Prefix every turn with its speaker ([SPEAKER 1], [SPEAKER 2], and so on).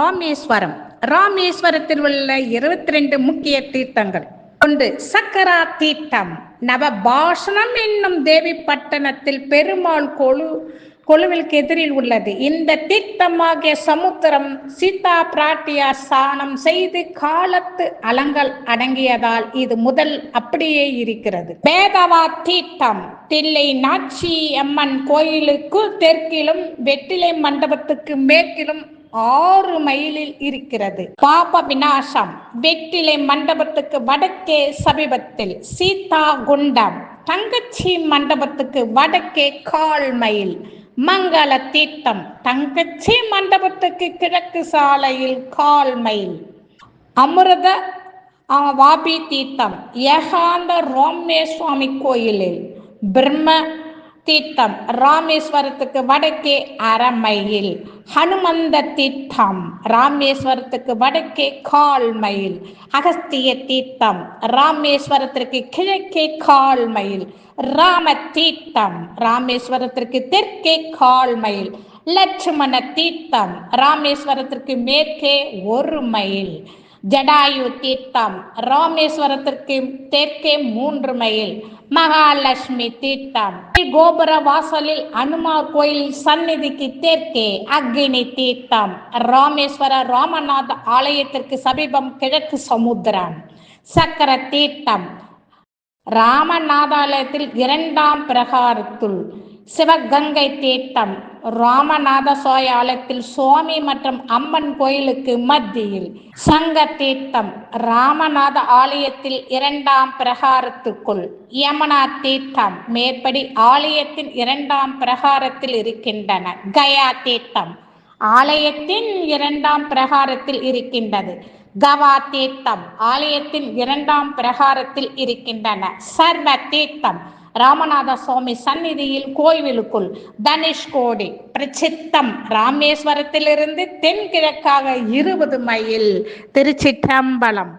[SPEAKER 1] ராமேஸ்வரம். ராமேஸ்வரத்தில் உள்ள இருபத்தி ரெண்டு முக்கிய தீர்த்தங்கள். ஒன்று சக்கரா தீர்த்தம். நவபாஷணம் என்னும் தேவி பட்டணத்தில் பெருமாள் கொழு கொழுவிற்கு எதிரில் உள்ளது. இந்த தீர்த்தமாகிய சமுத்திரம் சீதா பிராட்டியார் சாணம் செய்து காலத்து அலங்கள் அடங்கியதால் இது முதல் அப்படியே இருக்கிறது. பேதவா தீர்த்தம். தில்லை நாச்சி அம்மன் கோயிலுக்கு தெற்கிலும் வெற்றிலை மண்டபத்துக்கு மேற்கிலும் ஆறு மைலில் இருக்கிறது. பாப விநாசம் வெற்றிலை மண்டபத்துக்கு வடக்கே சமீபத்தில் சீதா குண்டம் தங்கச்சி மண்டபத்துக்கு வடக்கே கால் மைல். மங்கள தீர்த்தம். தங்கச்சி மண்டபத்துக்கு கிழக்கு சாலையில் கால் மைல். அமிர்த வாபி தீர்த்தம். ஏகாந்த ராமேஸ்வாமி கோயிலில் பிரம்ம தீர்த்தம். ராமேஸ்வரத்துக்கு வடக்கே அரமையில் ஹனுமந்த தீர்த்தம். ராமேஸ்வரத்துக்கு வடக்கே கால் மைல் அகஸ்திய தீர்த்தம். ராமேஸ்வரத்திற்கு கிழக்கே கால் மைல் ராம தீர்த்தம். ராமேஸ்வரத்திற்கு தெற்கே கால் மைல் லட்சுமண தீர்த்தம். ராமேஸ்வரத்திற்கு மேற்கே ஒரு மைல் ஜடாயு தீர்த்தம் ராமேஸ்வரத்திற்கு தெற்கே மூன்று மைல். மகாலட்சுமி தீர்த்தம். கோபுர வாசலில் அனுமார் கோயில் சந்நிதிக்கு தெற்கே அக்னி தீர்த்தம். ராமேஸ்வர ராமநாத ஆலயத்திற்கு சமீபம் கிழக்கு சமுத்திரம். சக்கர தீர்த்தம். ராமநாதாலயத்தில் இரண்டாம் பிரகாரத்துள் சிவகங்கை தீர்த்தம் ராமநாத சோயாலயத்தில் சுவாமி மற்றும் அம்மன் கோயிலுக்கு மத்தியில் சங்க தீர்த்தம் ராமநாத ஆலயத்தில் இரண்டாம் பிரகாரத்துக்குள் யமுனா தீர்த்தம் மேற்படி ஆலயத்தின் இரண்டாம் பிரகாரத்தில் இருக்கின்றன கயா தீர்த்தம் ஆலயத்தின் இரண்டாம் பிரகாரத்தில் இருக்கின்றது. கவா தீர்த்தம் ஆலயத்தின் இரண்டாம் பிரகாரத்தில் இருக்கின்றன. சர்வ தீர்த்தம் ராமநாத சுவாமி சந்நிதியில் கோயிலுக்குள் தனுஷ்கோடி பிரசித்தம். ராமேஸ்வரத்திலிருந்து தென்கிழக்காக இருபது மைல் திருச்சிற்றம்பலம்.